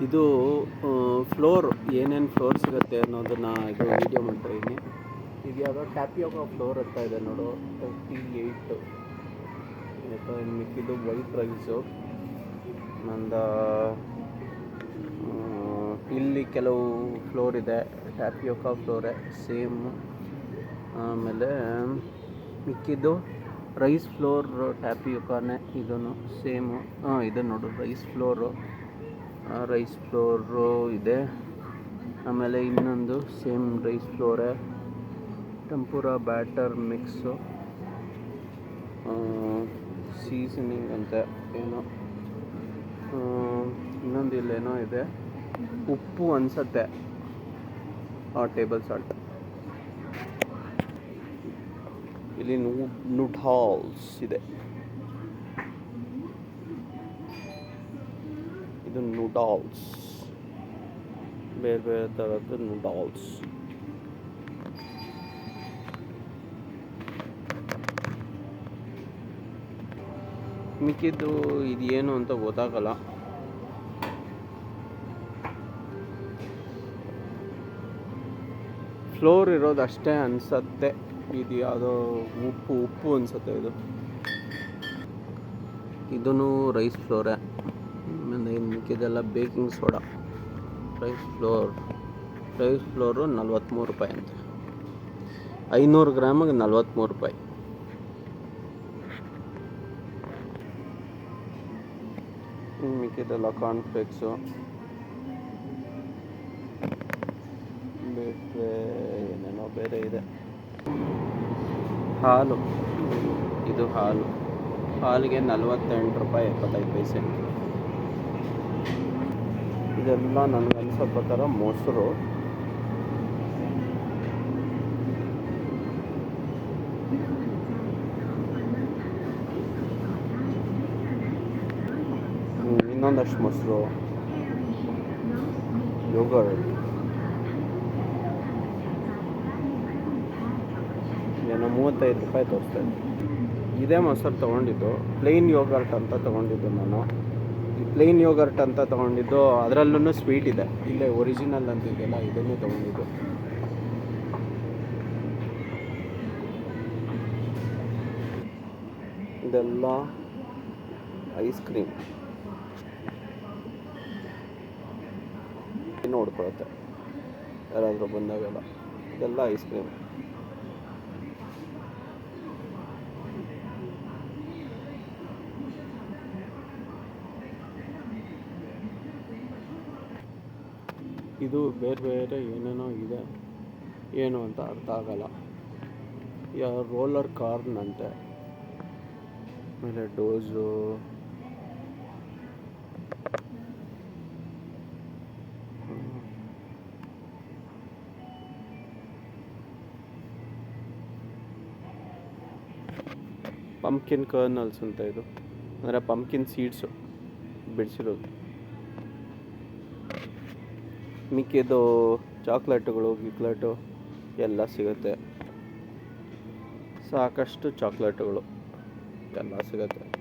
ಇದು ಫ್ಲೋರ್, ಏನೇನು ಫ್ಲೋರ್ ಸಿಗುತ್ತೆ ಅನ್ನೋದನ್ನ ಇದು ವೀಡಿಯೋ ಮಾಡ್ತಾ ಇದ್ದೀನಿ ಇದು ಯಾವುದೋ ಟ್ಯಾಪಿಯೋಗ ಫ್ಲೋರ್ ಅಂತ ಇದೆ ನೋಡು ತರ್ಟಿ ಏಯ್ಟು ಮಿಕ್ಕಿದ್ದು ವೈಟ್ ಪ್ರೈಸು ನಂದು ಇಲ್ಲಿ ಕೆಲವು ಫ್ಲೋರ್ ಇದೆ ಟ್ಯಾಪಿಯೋಕ ಫ್ಲೋರೇ ಸೇಮ್ ಆಮೇಲೆ ಮಿಕ್ಕಿದ್ದು ರೈಸ್ ಫ್ಲೋರ್ ಟ್ಯಾಪಿಯೋಕಾನೇ ಇದನ್ನು ಸೇಮು ಹಾಂ ಇದು ನೋಡು ರೈಸ್ ಫ್ಲೋರು ರೈಸ್ ಫ್ಲೋರು ಇದೆ. ಆಮೇಲೆ ಇನ್ನೊಂದು ಸೇಮ್ ರೈಸ್ ಫ್ಲೋರೇ ಟೆಂಪುರ ಬ್ಯಾಟರ್ ಮಿಕ್ಸು ಸೀಸನಿಂಗ್ ಅಂತ ಏನೋ. ಇನ್ನೊಂದು ಇಲ್ಲೇನೋ ಇದೆ. ಉಪ್ಪು ಅನ್ಸತ್ತೆ. ಆ ಟೇಬಲ್ ಸಾಲ್ಟ್ ಇಲ್ಲಿ ನೂಡಲ್ಸ್ ಇದೆ. ಇದು ನೂಡಲ್ಸ್ ಬೇರೆ ಬೇರೆ ಥರದ್ದು ನೂಡಲ್ಸ್ ಮಿಕ್ಕಿದ್ದು ಇದು ಏನು ಅಂತ ಗೊತ್ತಾಗಲ್ಲ. ಫ್ಲೋರ್ ಇರೋದು ಅಷ್ಟೇ ಅನ್ಸತ್ತೆ. ಇದು ಯಾವುದೋ ಉಪ್ಪು ಉಪ್ಪು ಅನ್ಸತ್ತೆ ಇದು. ಇದೂ ರೈಸ್ ಫ್ಲೋರೇ ಆಮೇಲೆ ಮಿಕ್ಕಿದೆಲ್ಲ baking soda. Rice flour rice flour ನಲ್ವತ್ತ್ಮೂರು ರೂಪಾಯಿ ಅಂತೆ. ಐನೂರು ಗ್ರಾಮಿಗೆ ನಲ್ವತ್ತ್ಮೂರು ರೂಪಾಯಿ. ಮಿಕ್ಕಿದೆಲ್ಲ ಕಾರ್ನ್ಫ್ಲೇಕ್ಸು ಬಿಟ್ಟರೆ ಏನೇನೋ ಬೇರೆ ಇದೆ. ಹಾಲು. ಇದು ಹಾಲು. ಹಾಲಿಗೆ ನಲ್ವತ್ತೆಂಟು ರೂಪಾಯಿ ಎಪ್ಪತ್ತೈದು ಪೈಸೆ. ಇದೆಲ್ಲ ನನಗೆ ಅನಿಸೋ ಪ್ರಕಾರ ಮೊಸರು. ಇನ್ನೊಂದಷ್ಟು ಮೊಸರು. ಯೋಗರ್ಟ್ ಏನೋ ಮೂವತ್ತೈದು ರೂಪಾಯಿ ತೋರಿಸ್ತಾ ಇದೆ ಇದೇ ಮೊಸರು ತೊಗೊಂಡಿದ್ದು. ಪ್ಲೇನ್ ಯೋಗರ್ಟ್ ಅಂತ ತೊಗೊಂಡಿದ್ದು ನಾನು. ಪ್ಲೇನ್ ಯೋಗರ್ಟ್ ಅಂತ ತೊಗೊಂಡಿದ್ದು ಅದರಲ್ಲೂ ಸ್ವೀಟ್ ಇದೆ. ಇಲ್ಲೇ ಒರಿಜಿನಲ್ ಅಂತ ಇದೆಯಲ್ಲ, ಇದನ್ನೇ ತೊಗೊಂಡಿದ್ದು. ಇದೆಲ್ಲ ಐಸ್ ಕ್ರೀಮ್. ನೋಡ್ಕೊಳುತ್ತೆ. ಯಾರಾದರೂ ಬಂದಾಗೆಲ್ಲ, ಇದೆಲ್ಲ ಐಸ್ ಕ್ರೀಮ್. ಇದು ಬೇರೆ ಬೇರೆ ಏನೇನೋ ಇದೆ. ಏನು ಅಂತ ಅರ್ಥ ಆಗಲ್ಲ. ಯಾ, ರೋಲರ್ ಕಾರ್ನ್ ಅಂತೆ ಆಮೇಲೆ ಡೋಸು. ಪಂಪ್ಕಿನ್ ಕರ್ನಲ್ಸ್ ಅಂತ ಇದು. ಅಂದರೆ ಪಂಪ್ಕಿನ್ ಸೀಡ್ಸು. ಬಿಡಿಸಿರೋದು. ಮಿಕ್ಕಿದ್ದು ಚಾಕ್ಲೇಟುಗಳು ಗಿಕ್ಲೇಟು ಎಲ್ಲ ಸಿಗುತ್ತೆ. ಸಾಕಷ್ಟು ಚಾಕ್ಲೇಟುಗಳು ಎಲ್ಲ ಸಿಗುತ್ತೆ.